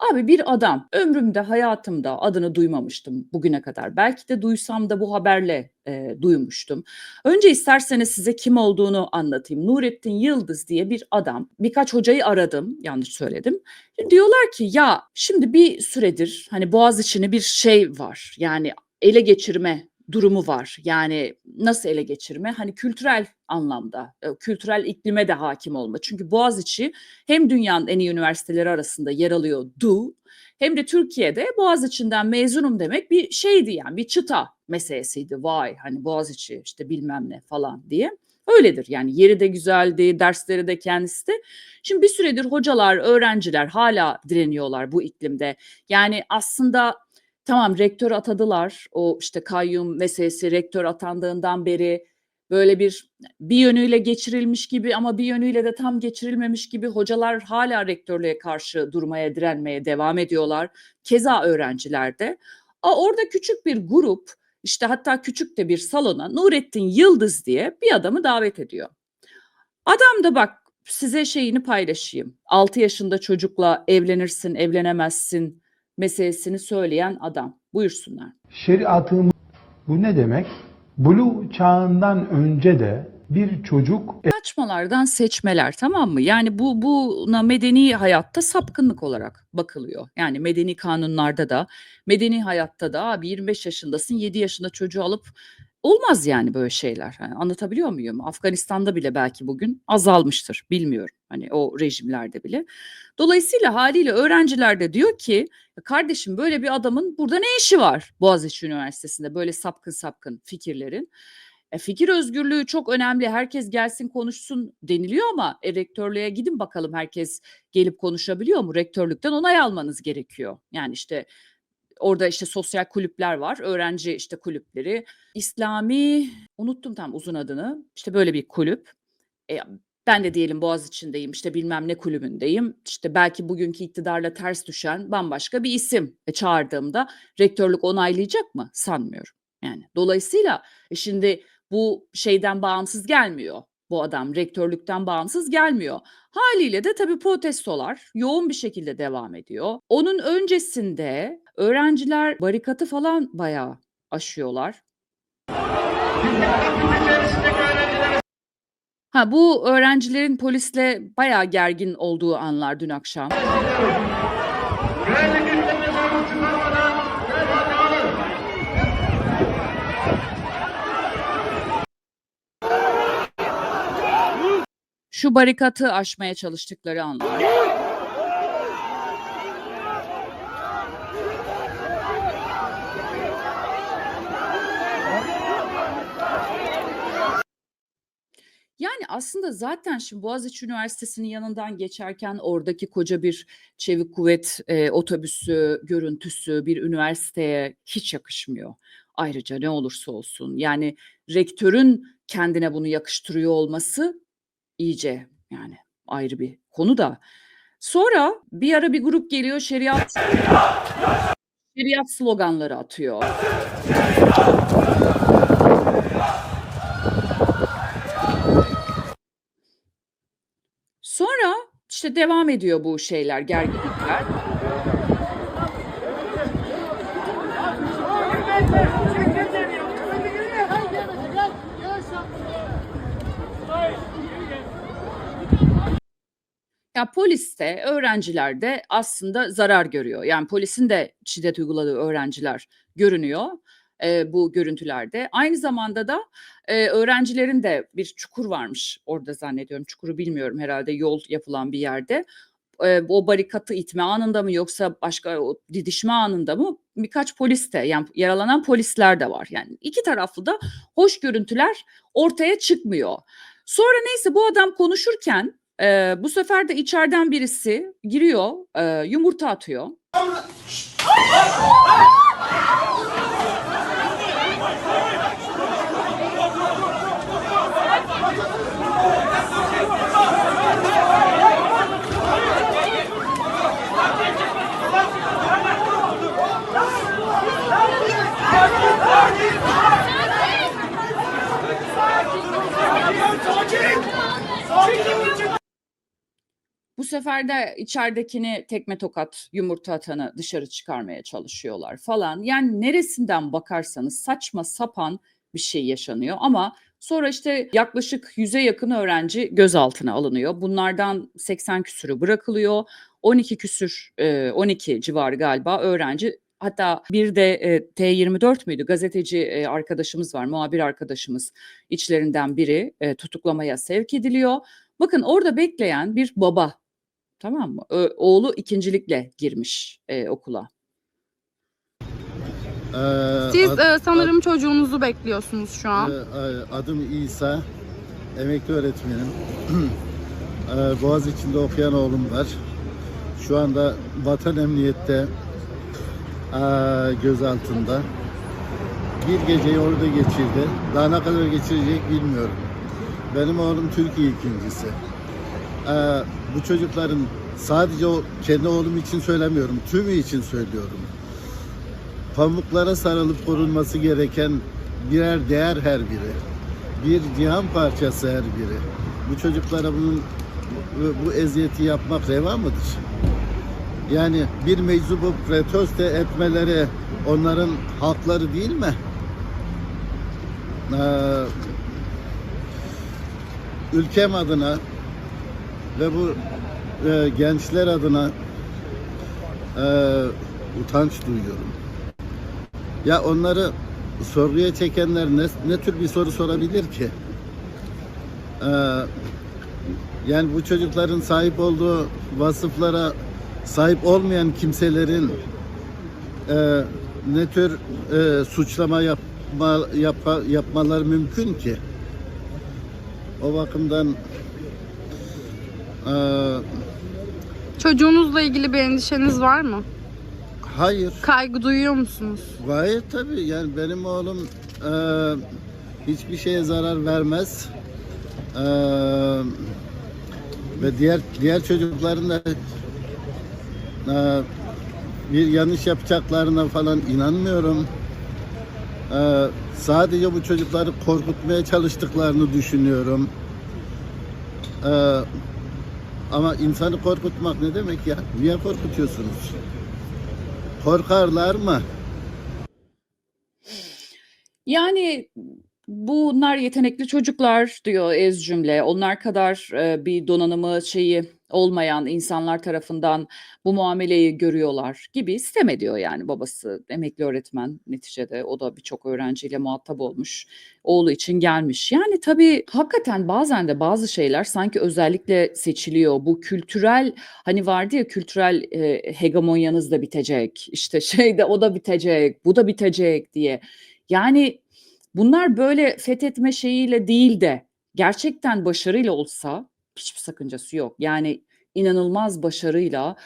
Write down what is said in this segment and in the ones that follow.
Abi bir adam, ömrümde, hayatımda adını duymamıştım bugüne kadar. Belki de duysam da bu haberle, eee, duymuştum. Önce isterseniz size kim olduğunu anlatayım. Nurettin Yıldız diye bir adam. Birkaç hocayı aradım, yanlış söyledim. Diyorlar ki ya şimdi bir süredir hani Boğaziçi'ni bir şey var, yani ele geçirme durumu var. Yani nasıl ele geçirme? Hani kültürel anlamda, eee, kültürel iklime de hakim olma. Çünkü Boğaziçi hem dünyanın en iyi üniversiteleri arasında yer alıyordu hem de Türkiye'de Boğaziçi'nden mezunum demek bir şeydi yani bir çıta meselesiydi. Vay hani Boğaziçi işte bilmem ne falan diye. Öyledir yani yeri de güzeldi, dersleri de kendisi de. Şimdi bir süredir hocalar, öğrenciler hala direniyorlar bu iklimde. Yani aslında tamam rektör atadılar. O işte kayyum meselesi rektör atandığından beri böyle bir bir yönüyle geçirilmiş gibi ama bir yönüyle de tam geçirilmemiş gibi hocalar hala rektörlüğe karşı durmaya, direnmeye devam ediyorlar. Keza öğrenciler de. A, orada küçük bir grup işte hatta küçük de bir salona Nurettin Yıldız diye bir adamı davet ediyor. Adam da bak size şeyini paylaşayım. 6 yaşında çocukla evlenirsin, evlenemezsin meselesini söyleyen adam. Buyursunlar. Şeriatımız bu ne demek? Blue çağından önce de bir çocuk Saçmalardan seçmeler tamam mı? Yani bu buna medeni hayatta sapkınlık olarak bakılıyor. Yani medeni kanunlarda da, medeni hayatta da abi 25 yaşındasın 7 yaşında çocuğu alıp olmaz yani böyle şeyler. Hani anlatabiliyor muyum? Afganistan'da bile belki bugün azalmıştır. Bilmiyorum. Hani o rejimlerde bile. Dolayısıyla haliyle öğrenciler de diyor ki kardeşim böyle bir adamın burada ne işi var Boğaziçi Üniversitesi'nde böyle sapkın sapkın fikirlerin. E, fikir özgürlüğü çok önemli. Herkes gelsin konuşsun deniliyor ama e, rektörlüğe gidin bakalım herkes gelip konuşabiliyor mu? Rektörlükten onay almanız gerekiyor. Yani işte orada işte sosyal kulüpler var. Öğrenci işte kulüpleri. İslami unuttum tam uzun adını. İşte böyle bir kulüp. E, ben de diyelim Boğaziçi'ndeyim işte bilmem ne kulübündeyim. İşte belki bugünkü iktidarla ters düşen bambaşka bir isim e, çağırdığımda rektörlük onaylayacak mı? Sanmıyorum. Yani dolayısıyla e, şimdi bu şeyden bağımsız gelmiyor bu adam rektörlükten bağımsız gelmiyor. Haliyle de tabii protestolar yoğun bir şekilde devam ediyor. Onun öncesinde öğrenciler barikatı falan bayağı aşıyorlar. Ha bu öğrencilerin polisle bayağı gergin olduğu anlar dün akşam. Şu barikatı aşmaya çalıştıkları anlar. Yani aslında zaten şimdi Boğaziçi Üniversitesi'nin yanından geçerken oradaki koca bir çevik kuvvet e, otobüsü görüntüsü bir üniversiteye hiç yakışmıyor. Ayrıca ne olursa olsun yani rektörün kendine bunu yakıştırıyor olması iyice yani ayrı bir konu da. Sonra bir ara bir grup geliyor şeriat şeriat sloganları atıyor. Sonra işte devam ediyor bu şeyler, gerginlikler. Ya polis de, öğrenciler de aslında zarar görüyor. Yani polisin de şiddet uyguladığı öğrenciler görünüyor eee, bu görüntülerde. Aynı zamanda da eee, öğrencilerin de bir çukur varmış orada zannediyorum. Çukuru bilmiyorum herhalde yol yapılan bir yerde. Eee, o barikatı itme anında mı yoksa başka o didişme anında mı birkaç polis de yani yaralanan polisler de var. Yani iki taraflı da hoş görüntüler ortaya çıkmıyor. Sonra neyse bu adam konuşurken eee, bu sefer de içeriden birisi giriyor, eee, yumurta atıyor. Bu sefer de içeridekini tekme tokat yumurta atanı dışarı çıkarmaya çalışıyorlar falan. Yani neresinden bakarsanız saçma sapan bir şey yaşanıyor ama sonra işte yaklaşık 100'e yakın öğrenci gözaltına alınıyor. Bunlardan 80 küsürü bırakılıyor. 12 küsür, e, 12 civarı galiba öğrenci Hatta bir de e, T24 müydü? Gazeteci e, arkadaşımız var, muhabir arkadaşımız içlerinden biri e, tutuklamaya sevk ediliyor. Bakın orada bekleyen bir baba, tamam mı? Ö- oğlu ikincilikle girmiş e, okula. Ee, Siz ad- e, sanırım çocuğunuzu bekliyorsunuz şu an. ad- e, adım İsa, emekli öğretmenim. Ee, Boğaziçi'nde okuyan oğlum var. Şu anda Vatan Emniyet'te ee, gözaltında. Bir geceyi orada geçirdi. Daha ne kadar geçirecek bilmiyorum. Benim oğlum Türkiye ikincisi. Ee, bu çocukların sadece o kendi oğlum için söylemiyorum, tümü için söylüyorum. pamuklara sarılıp korunması gereken birer değer her biri. Bir cihan parçası her biri. Bu çocuklara bunun bu, eziyeti yapmak reva mıdır? Yani bir meczubu protesto etmeleri onların hakları değil mi? Ee, ülkem adına ve bu e, gençler adına e, utanç duyuyorum. Ya onları sorguya çekenler ne, ne tür bir soru sorabilir ki? Ee, yani bu çocukların sahip olduğu vasıflara sahip olmayan kimselerin e, ne tür e, suçlama yapma, yapma, yapmaları mümkün ki? O bakımdan e, Çocuğunuzla ilgili bir endişeniz var mı? hayır. Kaygı duyuyor musunuz? Gayet tabii yani benim oğlum e, hiçbir şeye zarar vermez. E, ve diğer diğer çocukların da e, bir yanlış yapacaklarına falan inanmıyorum. E, sadece bu çocukları korkutmaya çalıştıklarını düşünüyorum. E, ama insanı korkutmak ne demek ya? Niye korkutuyorsunuz? Korkarlar mı? Yani bunlar yetenekli çocuklar diyor ez cümle. Onlar kadar e, bir donanımı şeyi olmayan insanlar tarafından bu muameleyi görüyorlar gibi sitem ediyor yani babası emekli öğretmen neticede o da birçok öğrenciyle muhatap olmuş oğlu için gelmiş. Yani tabii hakikaten bazen de bazı şeyler sanki özellikle seçiliyor. Bu kültürel hani vardı ya kültürel e, hegemonyanız da bitecek işte şeyde o da bitecek bu da bitecek diye. Yani bunlar böyle fethetme şeyiyle değil de gerçekten başarıyla olsa hiçbir sakıncası yok. Yani inanılmaz başarıyla,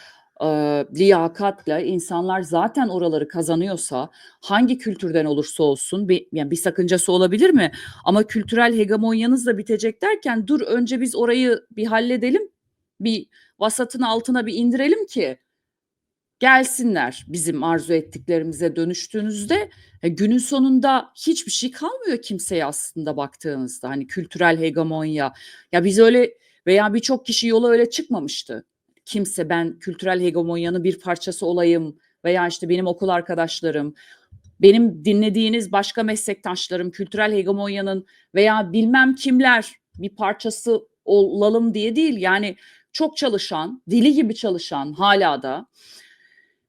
eee, liyakatla insanlar zaten oraları kazanıyorsa hangi kültürden olursa olsun bir, yani bir sakıncası olabilir mi? Ama kültürel hegemonyanız da bitecek derken dur önce biz orayı bir halledelim. Bir vasatın altına bir indirelim ki gelsinler bizim arzu ettiklerimize dönüştüğünüzde e, günün sonunda hiçbir şey kalmıyor kimseye aslında baktığınızda hani kültürel hegemonya ya biz öyle veya birçok kişi yola öyle çıkmamıştı. Kimse ben kültürel hegemonyanın bir parçası olayım veya işte benim okul arkadaşlarım, benim dinlediğiniz başka meslektaşlarım kültürel hegemonyanın veya bilmem kimler bir parçası olalım diye değil. Yani çok çalışan, dili gibi çalışan hala da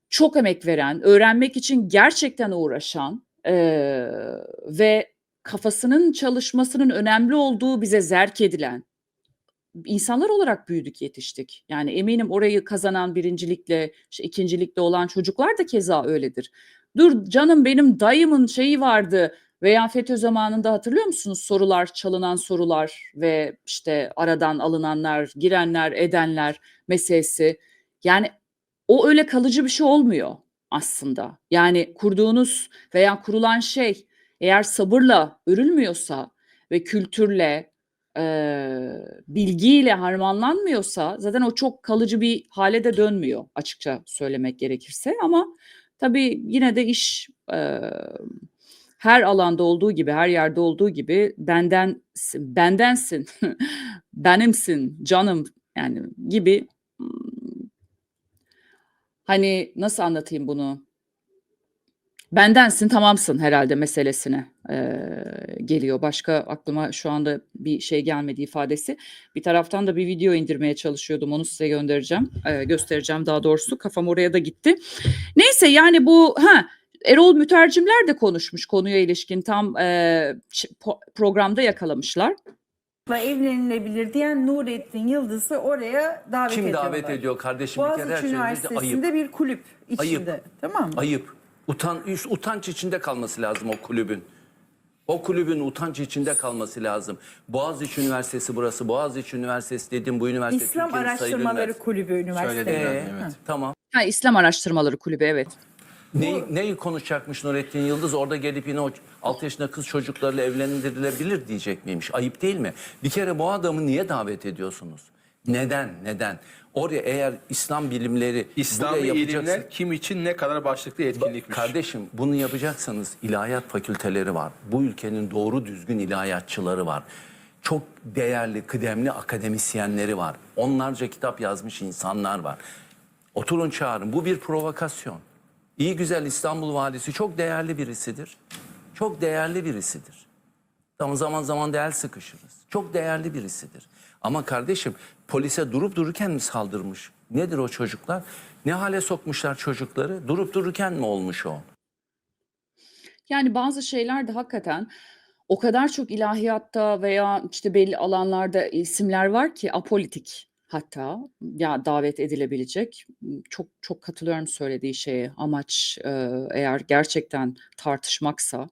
çok emek veren, öğrenmek için gerçekten uğraşan eee, ve kafasının çalışmasının önemli olduğu bize zerk edilen insanlar olarak büyüdük, yetiştik. Yani eminim orayı kazanan birincilikle, işte ikincilikle olan çocuklar da keza öyledir. Dur canım benim dayımın şeyi vardı veya FETÖ zamanında hatırlıyor musunuz sorular, çalınan sorular ve işte aradan alınanlar, girenler, edenler meselesi. Yani o öyle kalıcı bir şey olmuyor aslında. Yani kurduğunuz veya kurulan şey eğer sabırla örülmüyorsa ve kültürle, eee, bilgiyle harmanlanmıyorsa zaten o çok kalıcı bir hale de dönmüyor açıkça söylemek gerekirse. Ama tabii yine de iş eee, her alanda olduğu gibi, her yerde olduğu gibi bendensin, bendensin, benimsin, canım yani gibi ımm hani, nasıl anlatayım bunu? Bendensin, tamamsın herhâlde meselesine, eee, geliyor. Başka aklıma şu anda bir şey gelmedi ifadesi. Bir taraftan da bir video indirmeye çalışıyordum. Onu size göndereceğim, eee, göstereceğim daha doğrusu. Kafam oraya da gitti. Neyse, yani, bu Ha, Erol Mütercimler de konuşmuş konuya ilişkin. Tam, po programda yakalamışlar. evlenilebilir diyen Nurettin Yıldız'ı oraya davet Kim ediyorlar. davet ediyor kardeşim? Bir kere her Boğaziçi önce Üniversitesi'nde ayıp. bir kulüp içinde. Ayıp. Tamam mı? Ayıp. Utan, üst- utanç içinde kalması lazım o kulübün. O kulübün utanç içinde kalması lazım. Boğaziçi Üniversitesi burası. Boğaziçi Üniversitesi dedim bu üniversite İslam Türkiye'nin Araştırmaları üniversite. Kulübü Üniversitesi. Ee, Hı. tamam. Ha, İslam Araştırmaları Kulübü, evet. Neyi, neyi konuşacakmış Nurettin Yıldız? Orada gelip yine o 6 yaşında kız çocuklarıyla evlendirilebilir diyecek miymiş? Ayıp değil mi? Bir kere bu adamı niye davet ediyorsunuz? Neden? Neden? Oraya eğer İslam bilimleri İslami buraya yapacaksın- ilimler kim için ne kadar başlıklı etkinlikmiş. Kardeşim bunu yapacaksanız ilahiyat fakülteleri var. Bu ülkenin doğru düzgün ilahiyatçıları var. Çok değerli, kıdemli akademisyenleri var. Onlarca kitap yazmış insanlar var. Oturun çağırın. Bu bir provokasyon. İyi güzel İstanbul valisi çok değerli birisidir. Çok değerli birisidir. Ama zaman zaman da el sıkışırız. Çok değerli birisidir. Ama kardeşim polise durup dururken mi saldırmış? Nedir o çocuklar? Ne hale sokmuşlar çocukları? Durup dururken mi olmuş o? Yani bazı şeyler de hakikaten o kadar çok ilahiyatta veya işte belli alanlarda isimler var ki apolitik hatta ya davet edilebilecek. Çok çok katılıyorum söylediği şeye. Amaç eğer gerçekten tartışmaksa